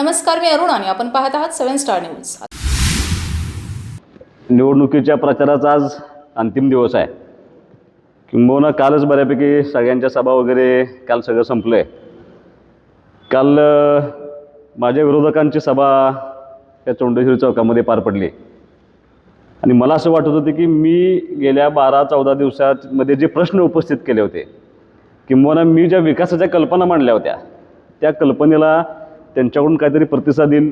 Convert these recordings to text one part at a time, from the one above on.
नमस्कार मी अरुण आणि आपण पाहत आहात सेव्हन स्टार न्यूज. निवडणुकीच्या प्रचाराचा आज अंतिम दिवस आहे. किंबहुना कालच बऱ्यापैकी सगळ्यांच्या सभा वगैरे काल सगळं संपलं आहे काल माझ्या विरोधकांची सभा या चोंडेश्वरी चौकामध्ये पार पडली. आणि मला असं वाटत होतं की मी गेल्या बारा चौदा दिवसामध्ये जे प्रश्न उपस्थित केले होते किंबहुना मी ज्या विकासाच्या कल्पना मांडल्या होत्या त्या कल्पनेला त्यांच्याकडून काहीतरी प्रतिसाद येईल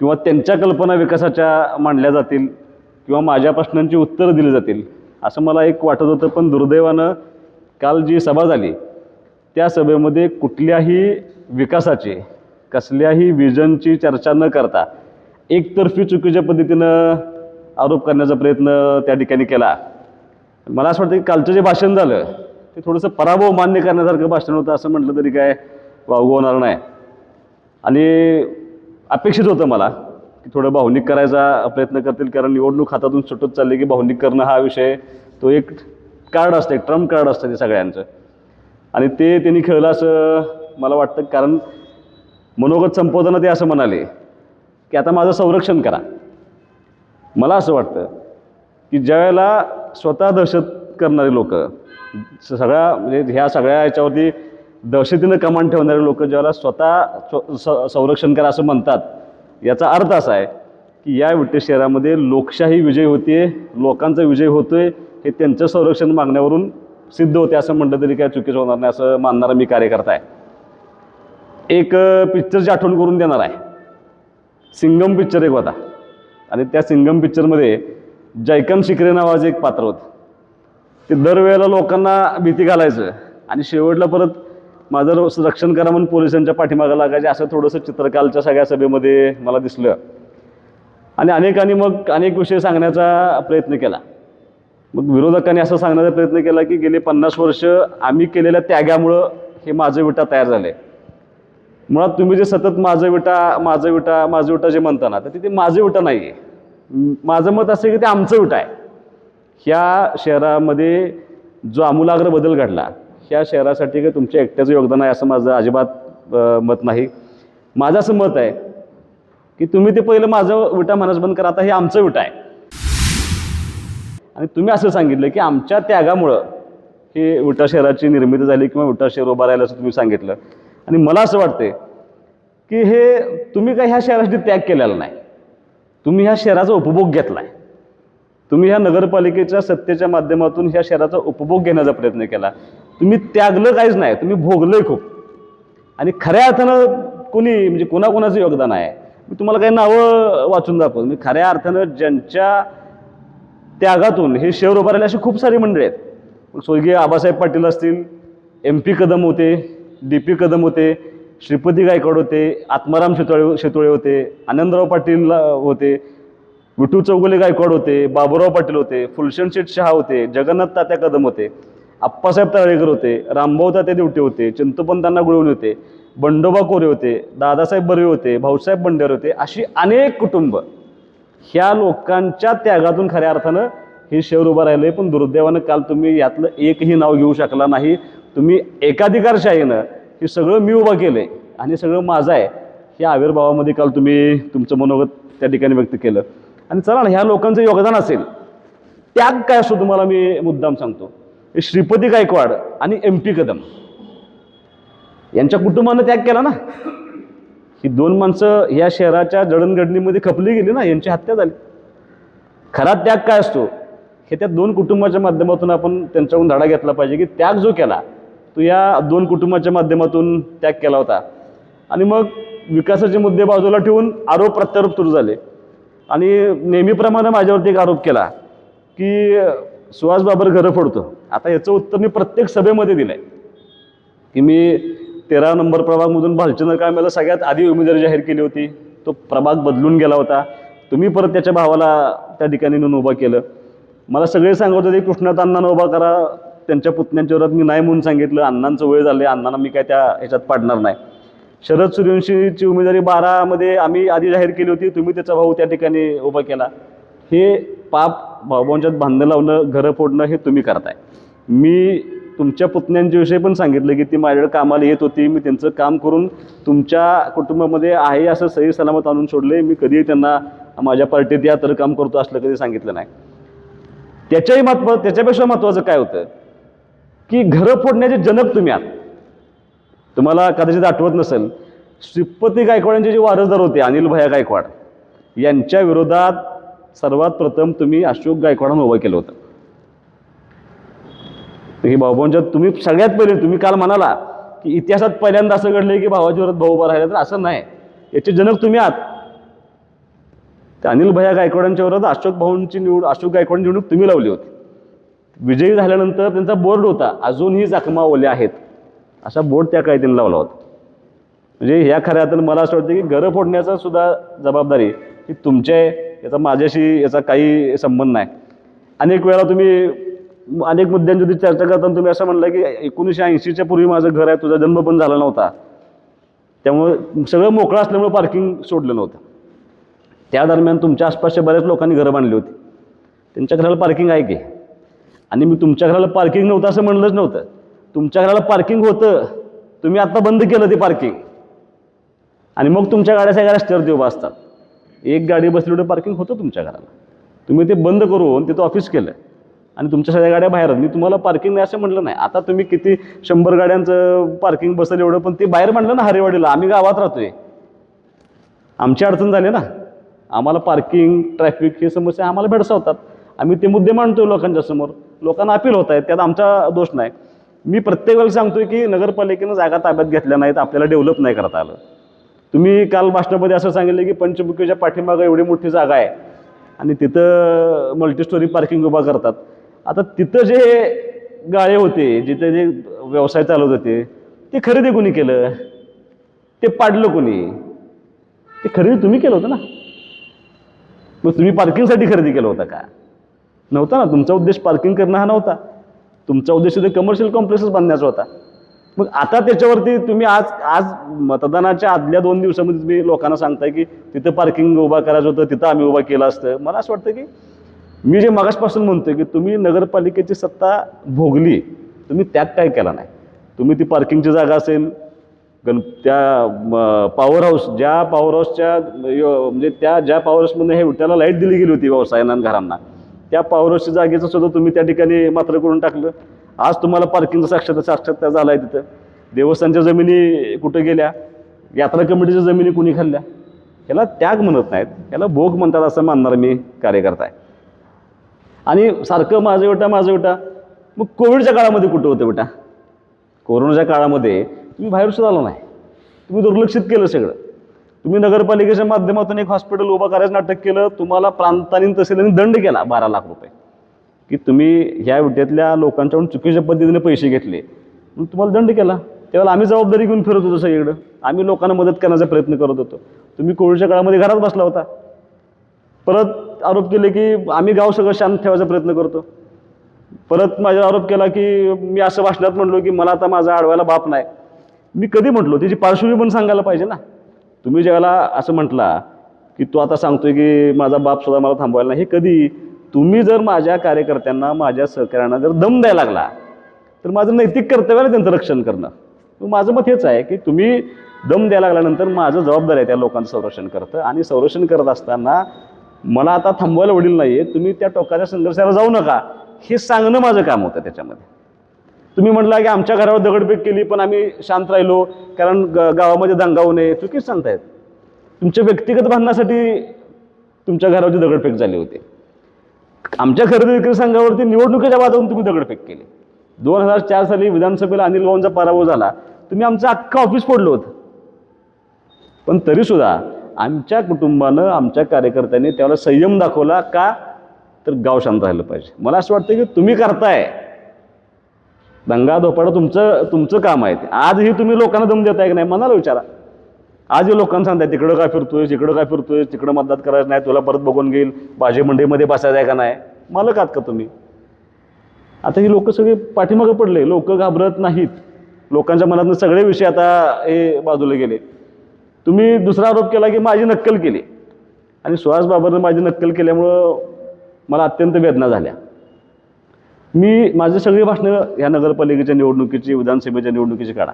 किंवा त्यांच्या कल्पना विकासाच्या मांडल्या जातील किंवा माझ्या प्रश्नांची उत्तरं दिली जातील असं मला एक वाटत होतं. पण दुर्दैवानं काल जी सभा झाली त्या सभेमध्ये कुठल्याही विकासाची कसल्याही विजनची चर्चा न करता एकतर्फी चुकीच्या पद्धतीनं आरोप करण्याचा प्रयत्न त्या ठिकाणी केला. मला असं वाटतं की कालचं जे भाषण झालं ते थोडंसं पराभव मान्य करण्यासारखं भाषण होतं असं म्हटलं तरी काय वावगं होणार नाही. आणि अपेक्षित होतं मला की थोडं भावनिक करायचा प्रयत्न करतील कारण निवडणूक हातातून सुटत चालली की भावनिक करणं हा विषय तो एक कार्ड असतं एक ट्रम्प कार्ड असतं ते सगळ्यांचं. आणि ते त्यांनी खेळलं असं मला वाटतं कारण मनोगत संपवताना ते असं म्हणाले की आता माझं संरक्षण करा. मला असं वाटतं की ज्यावेळेला स्वतः दहशत करणारे लोक सगळ्या म्हणजे ह्या सगळ्या याच्यावरती दहशतीनं कमान ठेवणारे लोक ज्याला स्वतः स- संरक्षण करा असं म्हणतात याचा अर्थ असा आहे की या विटे शहरामध्ये लोकशाही विजय होते लोकांचा विजय होतोय हे त्यांचं संरक्षण मागण्यावरून सिद्ध होते असं म्हटलं तरी काय चुकीचं होणार नाही असं मानणारा मी कार्यकर्ता आहे. एक पिक्चरची आठवण करून देणार आहे. सिंगम पिक्चर एक होता. आणि त्या सिंगम पिक्चरमध्ये जयकम शिकरे नावाचं एक पात्र होतं. ते दरवेळेला लोकांना भीती घालायचं आणि शेवटला परत माझं रक्षण करा म्हणून पोलिसांच्या पाठीमागं लागायचे. असं थोडंसं चित्रकालच्या सगळ्या सभेमध्ये मला दिसलं. आणि अनेकांनी मग अनेक विषय सांगण्याचा प्रयत्न केला. मग विरोधकांनी असं सांगण्याचा प्रयत्न केला की गेले पन्नास वर्ष आम्ही केलेल्या त्यागामुळं हे माझं विटा तयार झाले मुळात तुम्ही जे सतत माझं विटा माझं विटा माझं विटा जे म्हणता ना तर तिथे माझं विटा नाही आहे माझं मत असं की ते आमचं विटा आहे. ह्या शहरामध्ये जो आमूलाग्र बदल घडला ह्या शहरासाठी काही तुमच्या एकट्याचं योगदान आहे असं माझं अजिबात मत नाही. माझं असं मत आहे की तुम्ही ते पहिलं माझं विटा मानसबंद करा आता हे आमचं विटा आहे. आणि तुम्ही असं सांगितलं की आमच्या त्यागामुळं हे विटा शहराची निर्मिती झाली किंवा विटा शहर उभा राहिलं असं तुम्ही सांगितलं. आणि मला असं वाटते की हे तुम्ही काही ह्या शहरासाठी त्याग केलेला नाही. तुम्ही ह्या शहराचा उपभोग घेतला आहे तुम्ही ह्या नगरपालिकेच्या सत्तेच्या माध्यमातून ह्या शहराचा उपभोग घेण्याचा प्रयत्न केला. तुम्ही त्यागलं काहीच नाही तुम्ही भोगलंय खूप. आणि खऱ्या अर्थानं कोणी म्हणजे कोणाकोणाचं योगदान आहे? मी तुम्हाला काही नावं वाचून दाखवतो. मी खऱ्या अर्थानं ज्यांच्या त्यागातून हे शहर उभारले अशी खूप सारी मंडळी आहेत. स्वर्गीय आबासाहेब पाटील असतील एम पी कदम होते डी पी कदम होते श्रीपती गायकवाड होते आत्माराम शेतोळे शेतोळे होते आनंदराव पाटील होते विठू चौगुले गायकवाड होते बाबूराव पाटील होते फुलशन शेट शहा होते जगन्नाथ तात्या कदम होते. आप्पासाहेब तळेकर होते रामभाऊ तात्या देवटे होते चिंतपंतांना गुळवणे होते बंडोबा कोरे होते दादासाहेब बर्वे होते भाऊसाहेब बंडेर होते अशी अनेक कुटुंब. ह्या लोकांच्या त्यागातून खऱ्या अर्थानं हे शहर उभं राहिलं पण दुर्दैवानं काल तुम्ही यातलं एकही नाव घेऊ शकला नाही. तुम्ही एकाधिकारशाहीनं हे सगळं मी उभं केलं आहे आणि सगळं माझं आहे. ह्या आविर्भावामध्ये काल तुम्ही तुमचं मनोगत त्या ठिकाणी व्यक्त केलं. आणि चला ना ह्या लोकांचं योगदान असेल त्याग काय असतो तुम्हाला मी मुद्दाम सांगतो. श्रीपती गायकवाड आणि एम पी कदम. यांच्या कुटुंबानं त्याग केला ना. ही दोन माणसं या शहराच्या जडणघडणीमध्ये खपली गेली ना यांची हत्या झाली. खरा त्याग काय असतो? हे त्या दोन कुटुंबाच्या माध्यमातून आपण त्यांच्याकडून धडा घेतला पाहिजे की त्याग जो केला तो या दोन कुटुंबाच्या माध्यमातून त्याग केला होता. आणि मग विकासाचे मुद्दे बाजूला ठेवून आरोप प्रत्यारोप सुरू झाले. आणि नेहमीप्रमाणे माझ्यावरती एक आरोप केला की सुहास बाबर घरं फोडतो. आता याचं उत्तर मी प्रत्येक सभेमध्ये दिलं आहे की मी तेरा नंबर प्रभागमधून भालचंद्र कामेला सगळ्यात आधी उमेदवारी जाहीर केली होती. तो प्रभाग बदलून गेला होता. तुम्ही परत त्याच्या भावाला त्या ठिकाणी नेऊन उभा केलं. मला सगळे सांगत होते कृष्णात अण्णांना उभा करा. त्यांच्या पुतण्यांच्या विरोधात मी नाही म्हणून सांगितलं. अण्णांचं वेळ झालं अण्णांना मी काय त्या ह्याच्यात पाडणार नाही. शरद सूर्यवंशीची उमेदवारी बारामध्ये आम्ही आधी जाहीर केली होती. तुम्ही त्याचा भाऊ त्या ठिकाणी उभा केला. हे पाप बाबांच्यात बांधणं लावणं घरं फोडणं हे तुम्ही करताय. मी तुमच्या पुतण्यांच्या विषयी पण सांगितलं की ती माझ्याकडे कामाला येत होती. मी त्यांचं काम करून तुमच्या कुटुंबामध्ये आहे असं सही सलामत आणून सोडले मी कधीही त्यांना माझ्या पार्टीत या तर काम करतो असलं कधी सांगितलं नाही. त्याच्याही महत्त्व त्याच्यापेक्षा महत्त्वाचं काय होतं? की घरं फोडण्याचे जनक तुम्ही आहात. तुम्हाला कदाचित आठवत नसेल श्रीपती गायकवाडांचे जे वारसदार होते अनिल भया गायकवाड यांच्या विरोधात सर्वात प्रथम तुम्ही अशोक गायकवाडांना उभं केलं होतं. ही भाऊभाऊंच्या तुम्ही सगळ्यात पहिले तुम्ही काल म्हणाला की इतिहासात पहिल्यांदा असं घडलं की भावाजी विरोधात भाऊ उभा राहिला तर असं नाही. याचे जनक तुम्ही आहात. त्या अनिल भया गायकवाडांच्या विरोधात अशोक भाऊंची निवड अशोक गायकवाड निवडणूक तुम्ही लावली होती. विजयी झाल्यानंतर त्यांचा बोर्ड होता अजूनही जखमा ओल्या आहेत. असा बोर्ड त्या काळी त्यांनी लावला होता. म्हणजे ह्या खऱ्या अर्थानं मला असं वाटतं की घरं फोडण्याचा सुद्धा जबाबदारी ही तुमच्या आहे. याचा माझ्याशी याचा काही संबंध नाही. अनेक वेळा तुम्ही अनेक मुद्द्यांची चर्चा करताना तुम्ही असं म्हणलं की एकोणीसशे ऐंशीच्या पूर्वी माझं घर आहे तुझा जन्म पण झाला नव्हता. त्यामुळं सगळं मोकळं असल्यामुळे पार्किंग सोडलं नव्हतं. त्या दरम्यान तुमच्या आसपासच्या बऱ्याच लोकांनी घरं बांधली होती. त्यांच्या घराला पार्किंग आहे की? आणि मी तुमच्या घराला पार्किंग नव्हतं असं म्हणलंच नव्हतं. तुमच्या घराला पार्किंग होतं. तुम्ही आत्ता बंद केलं ते पार्किंग आणि मग तुमच्या गाड्या सगळ्या रस्त्यावरती उभा असतात. एक गाडी बसली एवढं पार्किंग होतं तुमच्या घराला. तुम्ही ते बंद करून तिथं ऑफिस केलं. आणि तुमच्या सगळ्या गाड्या बाहेर मी तुम्हाला पार्किंग नाही असं म्हटलं नाही. आता तुम्ही किती शंभर गाड्यांचं पार्किंग बसेल एवढं पण ते बाहेर म्हणलं ना हरेवाडीला आम्ही गावात राहतोय. आमची अडचण झाली ना. आम्हाला पार्किंग ट्रॅफिक ही समस्या आम्हाला भेडसावतात. आम्ही ते मुद्दे मांडतोय लोकांच्या समोर. लोकांना अपील होत आहेत. त्यात आमचा दोष नाही. मी प्रत्येक वेळेला सांगतोय की नगरपालिकेनं जागा ताब्यात घेतल्या नाहीत. आपल्याला डेव्हलप नाही करता आलं. तुम्ही काल भाषणामध्ये असं सांगितलं की पंचमुखीच्या पाठीमागं एवढी मोठी जागा आहे. आणि तिथं मल्टीस्टोरी पार्किंग उभा करतात. आता तिथं जे गाळे होते जिथे जे व्यवसाय चालवत होते ते खरेदी कोणी केलं? ते पाडलं कोणी? ते खरेदी तुम्ही केलं होतं ना? मग तुम्ही पार्किंगसाठी खरेदी केलं होतं का? नव्हता ना. तुमचा उद्देश पार्किंग करणं हा नव्हता. तुमचा उद्देश ते कमर्शियल कॉम्प्लेक्सच बांधण्याचा होता. मग आता त्याच्यावरती तुम्ही आज आज मतदानाच्या आदल्या दोन दिवसामध्ये तुम्ही लोकांना सांगताय की तिथं पार्किंग उभा करायचं होतं तिथं आम्ही उभा केलं असतं. मला असं वाटतं की मी जे मागासपासून म्हणतोय की तुम्ही नगरपालिकेची सत्ता भोगली तुम्ही त्यात काय केला नाही. तुम्ही ती पार्किंगची जागा असेल गण त्या पॉवर हाऊस ज्या पॉवर हाऊसच्या म्हणजे त्या ज्या पॉवर हाऊसमध्ये हे त्याला लाइट दिली गेली होती व्यवसायांना घरांना त्या पॉवर हाऊसच्या जागेचं सुद्धा तुम्ही त्या ठिकाणी मात्र करून टाकलं. आज तुम्हाला पार्किंगचा साक्षात साक्षात्कार झाला आहे तिथं. देवस्थानच्या जमिनी कुठं गेल्या? यात्रा कमिटीच्या जमिनी कुणी खाल्ल्या? याला त्याग म्हणत नाहीत. याला भोग म्हणतात असं मानणार मी कार्यकर्ता आहे. आणि सारखं माझं बेटा माझं बेटा मग कोविडच्या काळामध्ये कुठं होतं बेटा कोरोनाच्या काळामध्ये तुम्ही बाहेर सुद्धा नाही. तुम्ही दुर्लक्षित केलं सगळं. तुम्ही नगरपालिकेच्या माध्यमातून एक हॉस्पिटल उभा करायचं नाटक केलं तुम्हाला प्रांतांनी तहसीलने दंड केला बारा लाख रुपये. की तुम्ही ह्या विट्यातल्या लोकांच्याकडून चुकीच्या पद्धतीने पैसे घेतले. मग तुम्हाला दंड केला. त्यावेळेला आम्ही जबाबदारी घेऊन फिरत होतो सगळीकडं. आम्ही लोकांना मदत करण्याचा प्रयत्न करत होतो. तुम्ही कोविडच्या काळामध्ये घरात बसला होता. परत आरोप केले की आम्ही गाव सगळं शांत ठेवायचा प्रयत्न करतो. परत माझा आरोप केला की मी असं भाषणात म्हणलो की मला आता माझा आडवायला बाप नाही. मी कधी म्हटलो? त्याची पार्श्वभूमी पण सांगायला पाहिजे ना. तुम्ही ज्यावेळेला असं म्हटला की तो आता सांगतोय की माझा बाप सुद्धा मला थांबवायला नाही हे कधी तुम्ही जर माझ्या कार्यकर्त्यांना माझ्या सहकार्यांना जर दम द्यायला लागला तर माझं नैतिक कर्तव्य आहे त्यांचं रक्षण करणं. माझं मत हेच आहे की तुम्ही दम द्यायला लागल्यानंतर माझं जबाबदार आहे त्या लोकांचं संरक्षण करतं आणि संरक्षण करत असताना मला आता थांबवायला वडील नाही आहे तुम्ही त्या टोकाच्या संघर्षाला जाऊ नका. हे सांगणं माझं काम होतं त्याच्यामध्ये. तुम्ही म्हटला की आमच्या घरावर दगडफेक केली पण आम्ही शांत राहिलो कारण ग गावामध्ये दंगा होऊ नये. चुकीच सांगतायत. तुमच्या व्यक्तिगत भांडणासाठी तुमच्या घरावरती दगडफेक झाली होती. आमच्या खरेदी विक्री संघावरती निवडणुकीच्या वादावरून तुम्ही दगडफेक केली. दोन हजार चार साली विधानसभेला अनिल भाऊंचा पराभव झाला. तुम्ही आमचं अख्खं ऑफिस फोडलं होतं. पण तरीसुद्धा आमच्या कुटुंबानं आमच्या कार्यकर्त्यांनी त्यावेळेला संयम दाखवला का? तर गाव शांत राहिलं पाहिजे. मला असं वाटतं की तुम्ही करताय. दंगा धोपाडा तुमचं तुमचं काम आहे ते. आजही तुम्ही लोकांना दम देताय की नाही? मनाला विचारा. आजही लोकांना सांगतात तिकडं काय फिरतोय तिकडं काय फिरतोय तिकडं मतदान करायचं नाही तुला परत बघून घेईल भाजी मंडईमध्ये बसायचं आहे का नाही? मालक आहात का तुम्ही? आता ही लोक सगळे पाठीमागं पडले लोक घाबरत नाहीत. लोकांच्या मनातून सगळे विषय आता हे बाजूला गेले. तुम्ही दुसरा आरोप केला की माझी नक्कल केली. आणि सुहास बाबरनं माझी नक्कल केल्यामुळं मला अत्यंत वेदना झाल्या. मी माझी सगळी भाषणं ह्या नगरपालिकेच्या निवडणुकीची विधानसभेच्या निवडणुकीची काढा.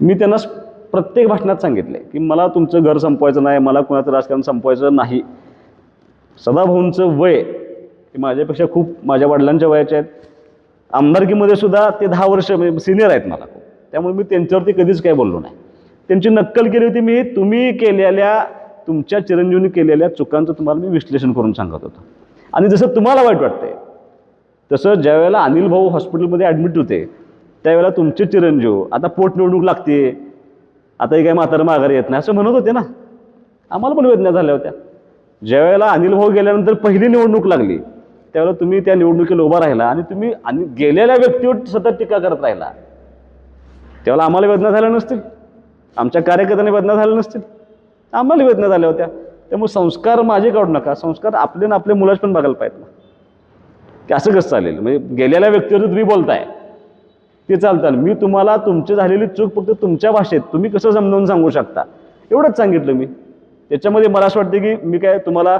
मी त्यांना प्रत्येक भाषणात सांगितले की मला तुमचं घर संपवायचं नाही मला कुणाचं राजकारण संपवायचं नाही. सदाभाऊंचं वय हे माझ्यापेक्षा खूप माझ्या वडिलांच्या वयाचे आहेत. आमदारकीमध्ये सुद्धा ते दहा वर्ष म्हणजे सिनियर आहेत मला. त्यामुळे मी त्यांच्यावरती कधीच काय बोललो नाही. त्यांची नक्कल केली होती मी तुम्ही केलेल्या तुमच्या चिरंजीवनी केलेल्या चुकांचं तुम्हाला मी विश्लेषण करून सांगत होतो. आणि जसं तुम्हाला वाईट वाटतंय तसं ज्यावेळेला अनिल भाऊ हॉस्पिटलमध्ये ॲडमिट होते त्यावेळेला तुमचे चिरंजीव आता पोटनिवडणूक लागते आता हे काय म्हातारं माघारी येत नाही. असं म्हणत होते ना. आम्हाला पण वेदना झाल्या होत्या. ज्यावेळेला अनिल भाऊ गेल्यानंतर पहिली निवडणूक लागली त्यावेळेला तुम्ही त्या निवडणुकीला उभा राहिला आणि तुम्ही आणि गेलेल्या व्यक्तीवर सतत टीका करत राहिला. त्यावेळेला आम्हाला वेदना झाल्या नसतील. आमच्या कार्यकर्त्यांनी वेदना झाल्या नसतील. आम्हाला वेदना झाल्या होत्या. त्यामुळे संस्कार माझे काढू नका. संस्कार आपले ना आपल्या मुलाच पण बघायला पाहिजेत ना. की असं कसं चालेल? म्हणजे गेलेल्या व्यक्तीवर तुम्ही बोलताय. ते चालतं. मी तुम्हाला तुमची झालेली चूक फक्त तुमच्या भाषेत तुम्ही कसं समजावून सांगू शकता? एवढंच सांगितलं मी. त्याच्यामध्ये मला असं वाटतं की मी काय तुम्हाला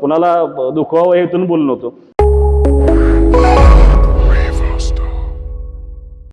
कुणाला दुखवावं हेतून बोललो नव्हतो